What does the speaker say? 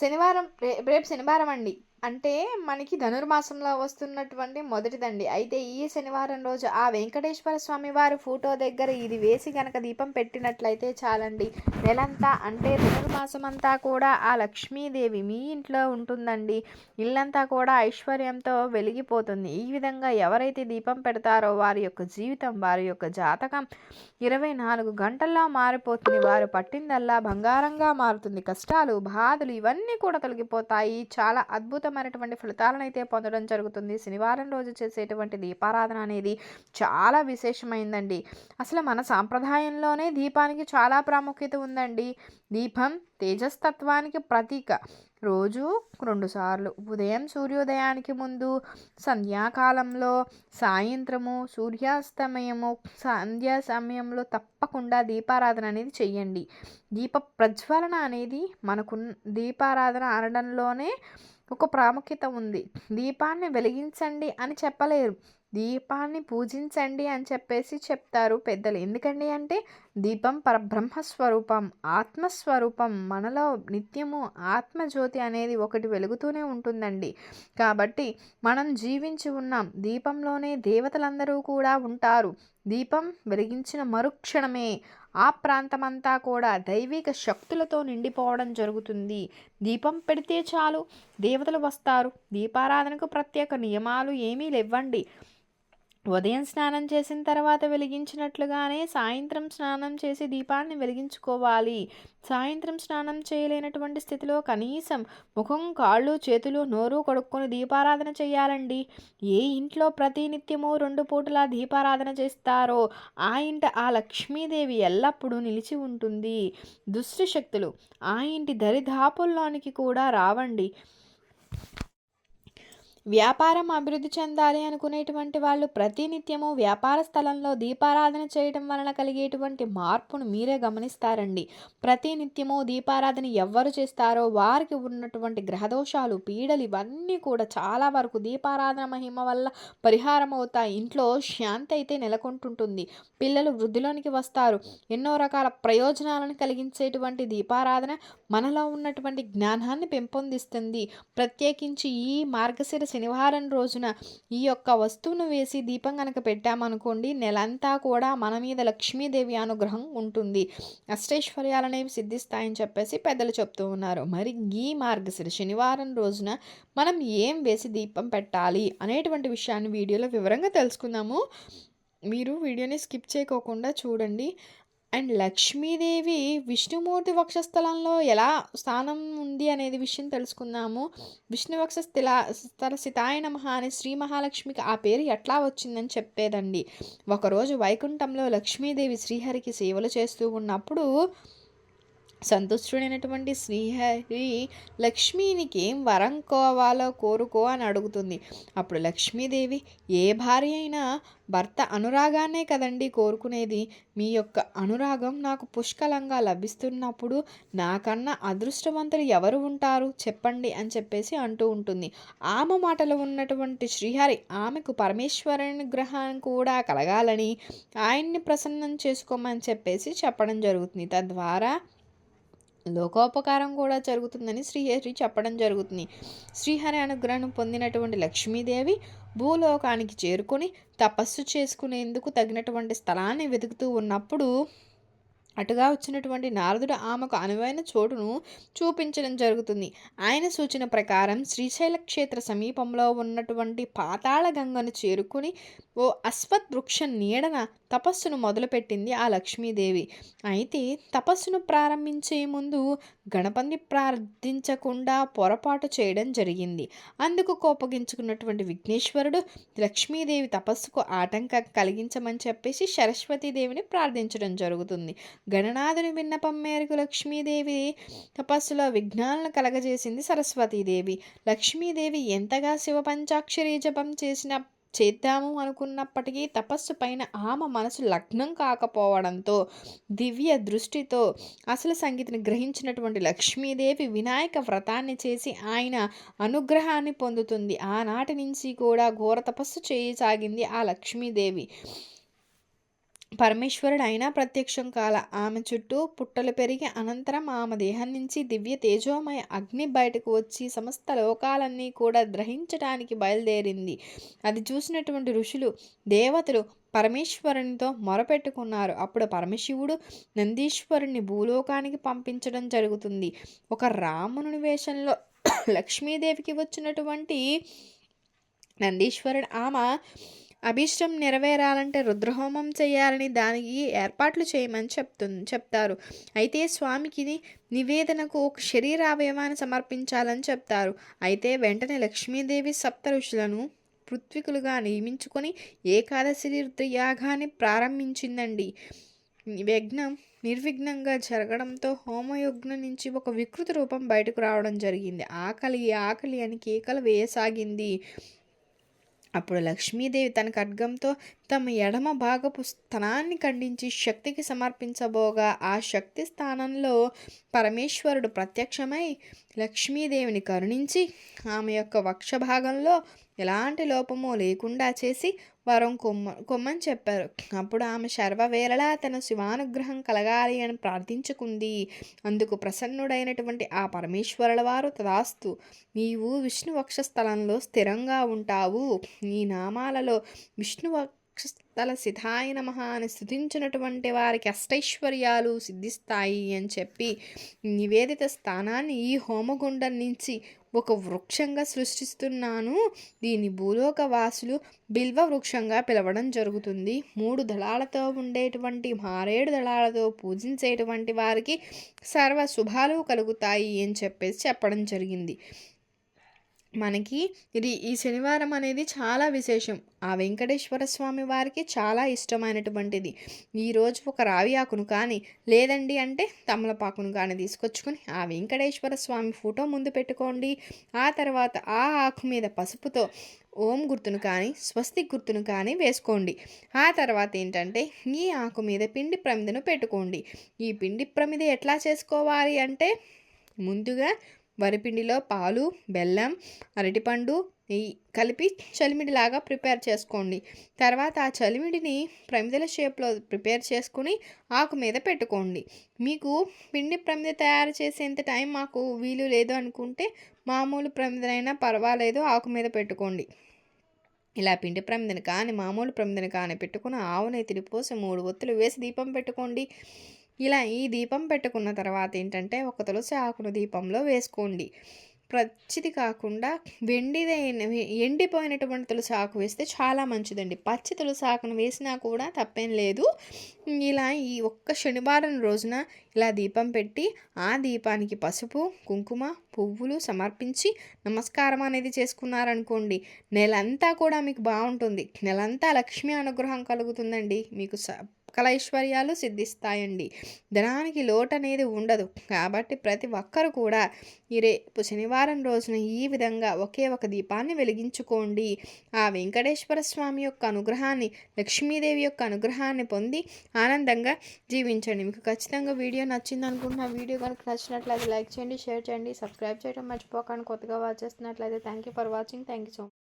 శనివారం రే రేపు శనివారం అండి. అంటే మనకి ధనుర్మాసంలో వస్తున్నటువంటి మొదటిదండి. అయితే ఈ శనివారం రోజు ఆ వెంకటేశ్వర స్వామి వారి ఫోటో దగ్గర ఇది వేసి కనుక దీపం పెట్టినట్లయితే చాలండి. నెలంతా అంటే ధనుర్మాసం అంతా కూడా ఆ లక్ష్మీదేవి మీ ఇంట్లో ఉంటుందండి. ఇల్లంతా కూడా ఐశ్వర్యంతో వెలిగిపోతుంది. ఈ విధంగా ఎవరైతే దీపం పెడతారో వారి యొక్క జీవితం వారి యొక్క జాతకం ఇరవై నాలుగు గంటల్లో మారిపోతుంది. వారు పట్టిందల్లా బంగారంగా మారుతుంది. కష్టాలు బాధలు ఇవన్నీ కూడా తొలగిపోతాయి. చాలా అద్భుతం అద్భుతమైనటువంటి ఫలితాలను అయితే పొందడం జరుగుతుంది. శనివారం రోజు చేసేటువంటి దీపారాధన అనేది చాలా విశేషమైందండి. అసలు మన సాంప్రదాయంలోనే దీపానికి చాలా ప్రాముఖ్యత ఉందండి. దీపం తేజస్తత్వానికి ప్రతీక. రోజు రెండుసార్లు ఉదయం సూర్యోదయానికి ముందు సంధ్యాకాలంలో సాయంత్రము సూర్యాస్తమయము సంధ్యా సమయంలో తప్పకుండా దీపారాధన అనేది చెయ్యండి. దీప ప్రజ్వలన అనేది మనకు దీపారాధన అనడంలోనే ఒక ప్రాముఖ్యత ఉంది. దీపాన్ని వెలిగించండి అని చెప్పలేరు. దీపాన్ని పూజించండి అని చెప్పేసి చెప్తారు పెద్దలు. ఎందుకండి అంటే దీపం పరబ్రహ్మస్వరూపం ఆత్మస్వరూపం మనలో నిత్యము ఆత్మజ్యోతి అనేది ఒకటి వెలుగుతూనే ఉంటుందండి. కాబట్టి మనం జీవించి ఉన్నాం. దీపంలోనే దేవతలందరూ కూడా ఉంటారు. దీపం వెలిగించిన మరుక్షణమే ఆ ప్రాంతమంతా కూడా దైవిక శక్తులతో నిండిపోవడం జరుగుతుంది. దీపం పెడితే చాలు దేవతలు వస్తారు. దీపారాధనకు ప్రత్యేక నియమాలు ఏమీ లేవండి ఉదయం స్నానం చేసిన తర్వాత వెలిగించినట్లుగానే సాయంత్రం స్నానం చేసి దీపాన్ని వెలిగించుకోవాలి. సాయంత్రం స్నానం చేయలేనటువంటి స్థితిలో కనీసం ముఖం కాళ్ళు చేతులు నోరు కొడుక్కొని దీపారాధన చేయాలండి. ఏ ఇంట్లో ప్రతినిత్యము రెండు పూటలా దీపారాధన చేస్తారో ఆ ఇంట ఆ లక్ష్మీదేవి ఎల్లప్పుడూ నిలిచి ఉంటుంది. దుష్ట శక్తులు ఆ ఇంటి దరిదాపుల్లోనికి కూడా రావండి. వ్యాపారం అభివృద్ధి చెందాలి అనుకునేటువంటి వాళ్ళు ప్రతినిత్యము వ్యాపార స్థలంలో దీపారాధన చేయడం వలన కలిగేటువంటి మార్పును మీరే గమనిస్తారండి. ప్రతినిత్యము దీపారాధన ఎవ్వరు చేస్తారో వారికి ఉన్నటువంటి గ్రహదోషాలు పీడలు ఇవన్నీ కూడా చాలా వరకు దీపారాధన మహిమ వల్ల పరిహారం అవుతాయి ఇంట్లో శాంతి అయితే నెలకొంటుంటుంది. పిల్లలు వృద్ధిలోనికి వస్తారు. ఎన్నో రకాల ప్రయోజనాలను కలిగించేటువంటి దీపారాధన మనలో ఉన్నటువంటి జ్ఞానాన్ని పెంపొందిస్తుంది. ప్రత్యేకించి ఈ మార్గశిర శనివారం రోజున ఈ యొక్క వస్తువును వేసి దీపం కనుక పెట్టామనుకోండి నెలంతా కూడా మన మీద లక్ష్మీదేవి అనుగ్రహం ఉంటుంది. అష్టైశ్వర్యాలనేవి సిద్ధిస్తాయని చెప్పేసి పెద్దలు చెప్తూ ఉన్నారు. మరి ఈ మార్గశిర శనివారం రోజున మనం ఏం వేసి దీపం పెట్టాలి అనేటువంటి విషయాన్ని వీడియోలో వివరంగా తెలుసుకుందాము. మీరు వీడియోని స్కిప్ చేయకోకుండా చూడండి. అండ్ లక్ష్మీదేవి విష్ణుమూర్తి వక్షస్థలంలో ఎలా స్థానం ఉంది అనేది విషయం తెలుసుకుందాము. విష్ణు స్థిల స్థల సితాయ నమ అని శ్రీ మహాలక్ష్మికి ఆ పేరు ఎట్లా వచ్చిందని చెప్పేదండి. ఒకరోజు వైకుంఠంలో లక్ష్మీదేవి శ్రీహరికి సేవలు చేస్తూ ఉన్నప్పుడు సంతుష్టుడైనటువంటి శ్రీహరి లక్ష్మీనికి ఏం వరం కోవాలో కోరుకో అని అడుగుతుంది. అప్పుడు లక్ష్మీదేవి ఏ భార్య అయినా భర్త అనురాగానే కదండి కోరుకునేది. మీ యొక్క అనురాగం నాకు పుష్కలంగా లభిస్తున్నప్పుడు నాకన్నా అదృష్టవంతులు ఎవరు ఉంటారు? చెప్పండి అని చెప్పేసి అంటూ ఉంటుంది. ఆమె మాటలు ఉన్నటువంటి శ్రీహరి ఆమెకు పరమేశ్వరుని గ్రహం కూడా కలగాలని ఆయన్ని ప్రసన్నం చేసుకోమని చెప్పేసి చెప్పడం జరుగుతుంది. తద్వారా లోకోపకారం కూడా జరుగుతుందని శ్రీహరి చెప్పడం జరుగుతుంది. శ్రీహరి అనుగ్రహం పొందినటువంటి లక్ష్మీదేవి భూలోకానికి చేరుకొని తపస్సు చేసుకునేందుకు తగినటువంటి స్థలాన్ని వెతుకుతూ ఉన్నప్పుడు అటుగా వచ్చినటువంటి నారదుడు ఆమెకు అనువైన చోటును చూపించడం జరుగుతుంది. ఆయన సూచన ప్రకారం శ్రీశైల క్షేత్ర సమీపంలో ఉన్నటువంటి పాతాళ గంగను చేరుకుని ఓ అశ్వత్ వృక్ష నీడన తపస్సును మొదలుపెట్టింది ఆ లక్ష్మీదేవి. అయితే తపస్సును ప్రారంభించే ముందు గణపతిని ప్రార్థించకుండా పొరపాటు చేయడం జరిగింది. అందుకు కోపగించుకున్నటువంటి విఘ్నేశ్వరుడు లక్ష్మీదేవి తపస్సుకు ఆటంకం కలిగించమని చెప్పేసి సరస్వతీదేవిని ప్రార్థించడం జరుగుతుంది. గణనాథుని విన్నపం మేరకు లక్ష్మీదేవి తపస్సులో విఘ్నాలను కలగజేసింది సరస్వతీదేవి. లక్ష్మీదేవి ఎంతగా శివ పంచాక్షరి జపం చేసిన చేద్దాము అనుకున్నప్పటికీ తపస్సు పైన ఆమె మనసు లగ్నం కాకపోవడంతో దివ్య దృష్టితో అసలు సంగీతిని గ్రహించినటువంటి లక్ష్మీదేవి వినాయక వ్రతాన్ని చేసి ఆయన అనుగ్రహాన్ని పొందుతుంది. ఆనాటి నుంచి కూడా ఘోర తపస్సు చేయసాగింది ఆ లక్ష్మీదేవి. పరమేశ్వరుడు అయినా ప్రత్యక్షం కాల. ఆమె చుట్టూ పుట్టలు పెరిగి అనంతరం ఆమె దేహం నుంచి దివ్య తేజోమయ అగ్ని బయటకు వచ్చి సమస్త లోకాలన్నీ కూడా గ్రహించటానికి బయలుదేరింది. అది చూసినటువంటి ఋషులు దేవతలు పరమేశ్వరునితో మొరపెట్టుకున్నారు. అప్పుడు పరమశివుడు నందీశ్వరుని భూలోకానికి పంపించడం జరుగుతుంది. ఒక రాముని వేషంలో లక్ష్మీదేవికి వచ్చినటువంటి నందీశ్వరుడు ఆమె అభీష్టం నెరవేరాలంటే రుద్రహోమం చేయాలని దానికి ఏర్పాట్లు చేయమని చెప్తుంది చెప్తారు. అయితే స్వామికి నివేదనకు ఒక శరీరావయవాన్ని సమర్పించాలని చెప్తారు. అయితే వెంటనే లక్ష్మీదేవి సప్త ఋషులను పృత్వికులుగా నియమించుకొని ఏకాదశి రుద్రయాగాన్ని ప్రారంభించిందండి. యజ్ఞం నిర్విఘ్నంగా జరగడంతో హోమయజ్ఞం నుంచి ఒక వికృత రూపం బయటకు రావడం జరిగింది. ఆకలి ఆకలి అని కేకలు వేయసాగింది. అప్పుడు లక్ష్మీదేవి తన ఖడ్గంతో తమ ఎడమ భాగపు స్థానాన్ని ఖండించి శక్తికి సమర్పించబోగా ఆ శక్తి స్థానంలో పరమేశ్వరుడు ప్రత్యక్షమై లక్ష్మీదేవిని కరుణించి ఆమె యొక్క వక్ష భాగంలో ఎలాంటి లోపము లేకుండా చేసి వరం కొమ్మ కొమ్మని చెప్పారు. అప్పుడు ఆమె శర్వవేళలా తన శివానుగ్రహం కలగాలి అని ప్రార్థించుకుంది. అందుకు ప్రసన్నుడైనటువంటి ఆ పరమేశ్వరుల వారు తదాస్తు నీవు విష్ణు వక్షస్థలంలో స్థిరంగా ఉంటావు. నీ నామాలలో విష్ణు వక్షస్థల సిధాయ నమ అని స్థుతించినటువంటి వారికి అష్టైశ్వర్యాలు సిద్ధిస్తాయి అని చెప్పి నివేదిత స్థానాన్ని ఈ హోమగుండం నుంచి ఒక వృక్షంగా సృష్టిస్తున్నాను. దీని భూలోక వాసులు బిల్వ వృక్షంగా పిలవడం జరుగుతుంది. మూడు దళాలతో ఉండేటువంటి మారేడు దళాలతో పూజించేటువంటి వారికి సర్వ శుభాలు కలుగుతాయి అని చెప్పేసి చెప్పడం జరిగింది. మనకి ఇది ఈ శనివారం అనేది చాలా విశేషం. ఆ వెంకటేశ్వర స్వామి వారికి చాలా ఇష్టమైనటువంటిది. ఈరోజు ఒక రావి ఆకును కానీ లేదండి అంటే తమలపాకును కానీ తీసుకొచ్చుకొని ఆ వెంకటేశ్వర స్వామి ఫోటో ముందు పెట్టుకోండి. ఆ తర్వాత ఆ ఆకు మీద పసుపుతో ఓం గుర్తును కానీ స్వస్తి గుర్తును కానీ వేసుకోండి. ఆ తర్వాత ఏంటంటే ఈ ఆకు మీద పిండి ప్రమిదను పెట్టుకోండి. ఈ పిండి ప్రమిద ఎట్లా చేసుకోవాలి అంటే ముందుగా వరిపిండిలో పాలు బెల్లం అరటిపండు నెయ్యి కలిపి చలిమిడిలాగా ప్రిపేర్ చేసుకోండి. తర్వాత ఆ చలిమిడిని ప్రమిదల షేప్లో ప్రిపేర్ చేసుకుని ఆకు మీద పెట్టుకోండి. మీకు పిండి ప్రమిద తయారు చేసేంత టైం మాకు వీలు లేదు అనుకుంటే మామూలు ప్రమిదనైనా పర్వాలేదు ఆకు మీద పెట్టుకోండి. ఇలా పిండి ప్రమిదని కానీ మామూలు ప్రమిదని కానీ పెట్టుకుని ఆవు నెత్తిని పోసి మూడు ఒత్తులు వేసి దీపం పెట్టుకోండి. ఇలా ఈ దీపం పెట్టుకున్న తర్వాత ఏంటంటే ఒక తులసి ఆకును దీపంలో వేసుకోండి. పచ్చిది కాకుండా వెండిదైన ఎండిపోయినటువంటి తులసి ఆకు వేస్తే చాలా మంచిదండి. పచ్చి తులసి ఆకును వేసినా కూడా తప్పేం లేదు. ఇలా ఈ ఒక్క శనివారం రోజున ఇలా దీపం పెట్టి ఆ దీపానికి పసుపు కుంకుమ పువ్వులు సమర్పించి నమస్కారం అనేది చేసుకున్నారనుకోండి నెలంతా కూడా మీకు బాగుంటుంది. నెలంతా లక్ష్మీ అనుగ్రహం కలుగుతుందండి. మీకు స ఐశ్వర్యాలు సిద్ధిస్తాయండి. ధనానికి లోటు అనేది ఉండదు. కాబట్టి ప్రతి ఒక్కరు కూడా ఈ రేపు శనివారం రోజున ఈ విధంగా ఒకే ఒక దీపాన్ని వెలిగించుకోండి. ఆ వెంకటేశ్వర స్వామి యొక్క అనుగ్రహాన్ని లక్ష్మీదేవి యొక్క అనుగ్రహాన్ని పొంది ఆనందంగా జీవించండి. మీకు ఖచ్చితంగా వీడియో నచ్చింది అనుకుంటున్న. వీడియో కనుక నచ్చినట్లయితే లైక్ చేయండి షేర్ చేయండి సబ్స్క్రైబ్ చేయడం మర్చిపోకండి. కొత్తగా వాచ్ చేస్తున్నట్లయితే thank you for watching thank you so much